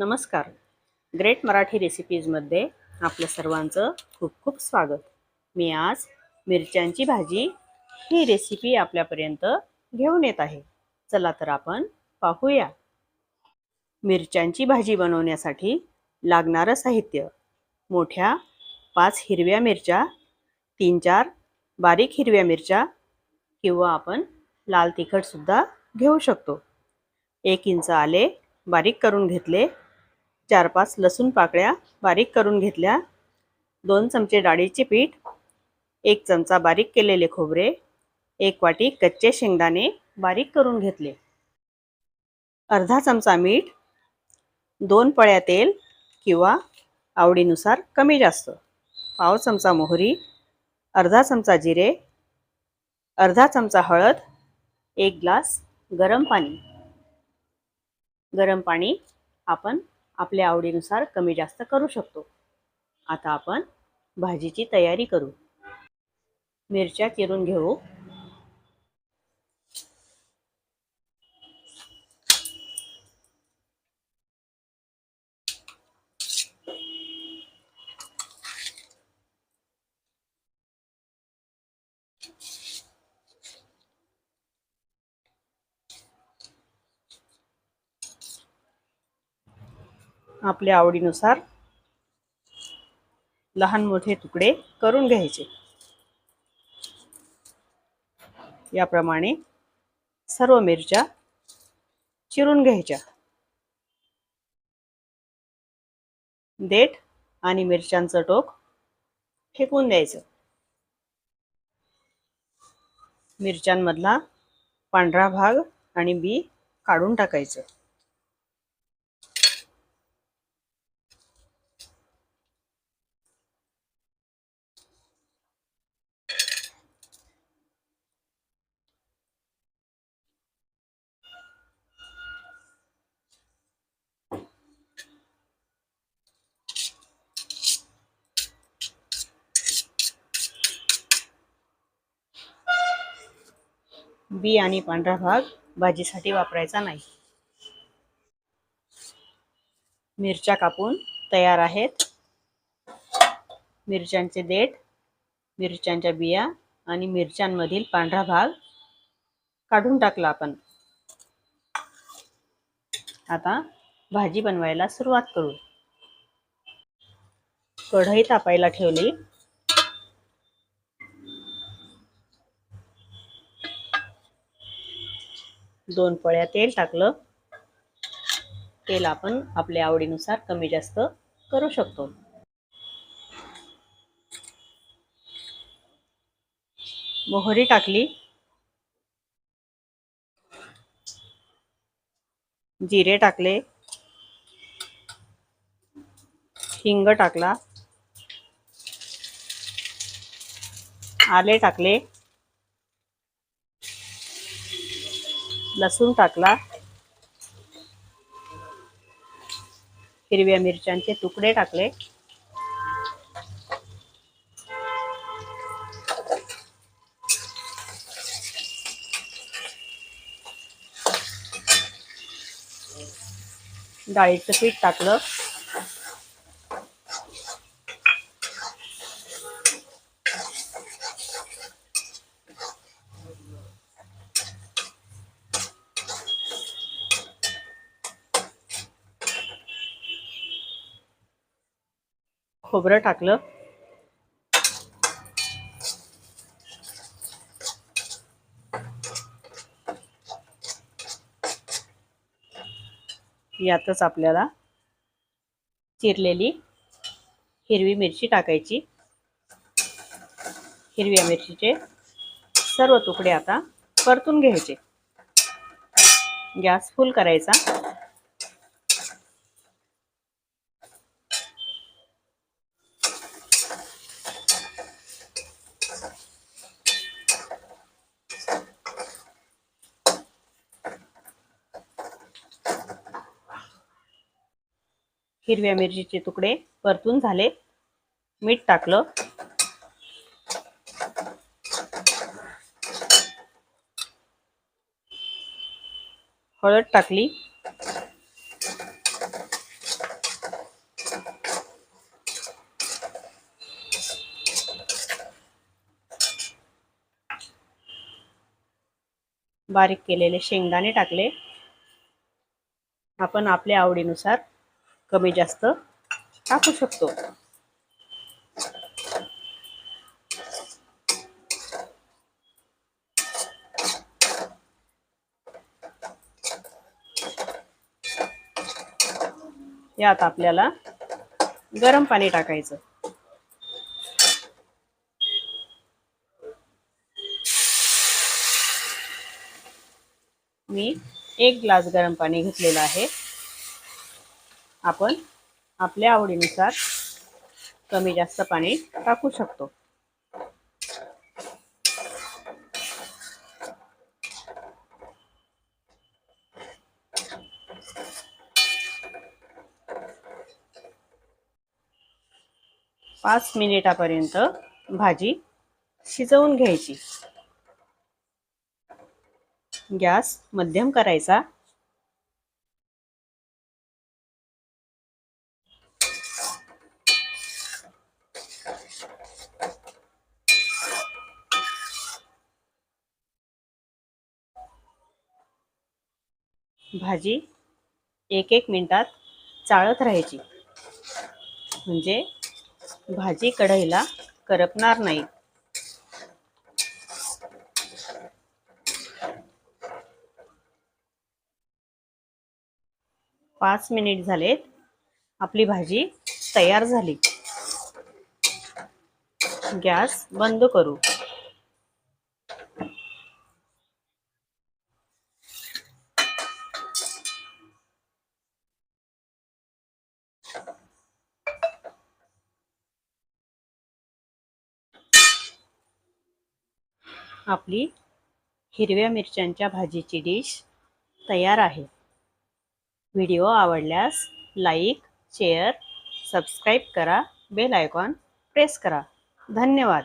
नमस्कार. ग्रेट मराठी रेसिपीजमध्ये आपलं सर्वांचं खूप खूप स्वागत. मी आज मिरच्यांची भाजी ही रेसिपी आपल्यापर्यंत घेऊन येत आहे. चला तर आपण पाहूया. मिरच्यांची भाजी बनवण्यासाठी लागणारं साहित्य. मोठ्या पाच हिरव्या मिरच्या तीन चार बारीक हिरव्या मिरच्या किंवा आपण लाल तिखटसुद्धा घेऊ शकतो. एक इंच आले बारीक करून घेतले. चार पाच लसूण पाकळ्या बारीक करून घेतल्या. दोन चमचे डाळीचे पीठ एक चमचा बारीक केलेले खोबरे एक वाटी कच्चे शेंगदाणे बारीक करून घेतले. अर्धा चमचा मीठ दोन पळ्या तेल किंवा आवडीनुसार कमी जास्त पाव चमचा मोहरी अर्धा चमचा जिरे अर्धा चमचा हळद एक ग्लास गरम पाणी. गरम पाणी आपण आपल्या आवडीनुसार कमी जास्त करू शकतो. आता आपण भाजीची तयारी करू. मिरच्या चिरून घेऊ. आपल्या आवडीनुसार लहान मोठे तुकडे करून घ्यायचे. याप्रमाणे सर्व मिरच्या चिरून घ्यायच्या. देठ आणि मिरच्यांचं टोक फेकून द्यायचं. मिरच्यांमधला पांढरा भाग आणि बी काढून टाकायचं. बी आणि पांढरा भाग भाजीसाठी वापरायचा नाही. मिरच्या कापून तयार आहेत. मिरच्यांचे देठ मिरच्यांच्या बिया आणि मिरच्यांमधील पांढरा भाग काढून टाकला आपण. आता भाजी बनवायला सुरुवात करू. कढई तापायला ठेवली. दोन पळ्या तेल टाकलं. तेल आपण आपल्या आवडीनुसार कमी जास्त करू शकतो. मोहरी टाकली. जिरे टाकले. हिंग टाकला. आले टाकले. लसूण टाकला. हिरव्या मिरच्यांचे तुकडे टाकले. डाळीचं पीठ टाकलं. खोबरं टाकलं. यातच आपल्याला चिरलेली हिरवी मिरची टाकायची. हिरव्या मिरचीचे सर्व तुकडे आता परतून घ्यायचे. गॅस फुल करायचा. हिरव्या मिरचीचे तुकडे परतून झाले. मीठ टाकलं. हळद टाकली. बारीक केलेले शेंगदाणे टाकले. आपण आपल्या आवडीनुसार कमी जास्त टाकू शकतो. यात आपल्याला गरम पाणी टाकायचं. मी एक ग्लास गरम पाणी घेतलेलं आहे. आपण आपल्या आवडीनुसार कमी जास्त पाणी टाकू शकतो. पाच मिनिटापर्यंत भाजी शिजवून घ्यायची. गॅस मध्यम करायचा. भाजी एक एक मिनिटात चाळत राहायची. म्हणजे भाजी कढईला करपणार नाही. पाच मिनिट झालेत. आपली भाजी तयार झाली. गॅस बंद करू. आपली हिरव्या मिरच्यांच्या भाजीची डिश तयार आहे. व्हिडिओ आवडल्यास लाईक शेअर सबस्क्राईब करा बेल आयकॉन प्रेस करा. धन्यवाद.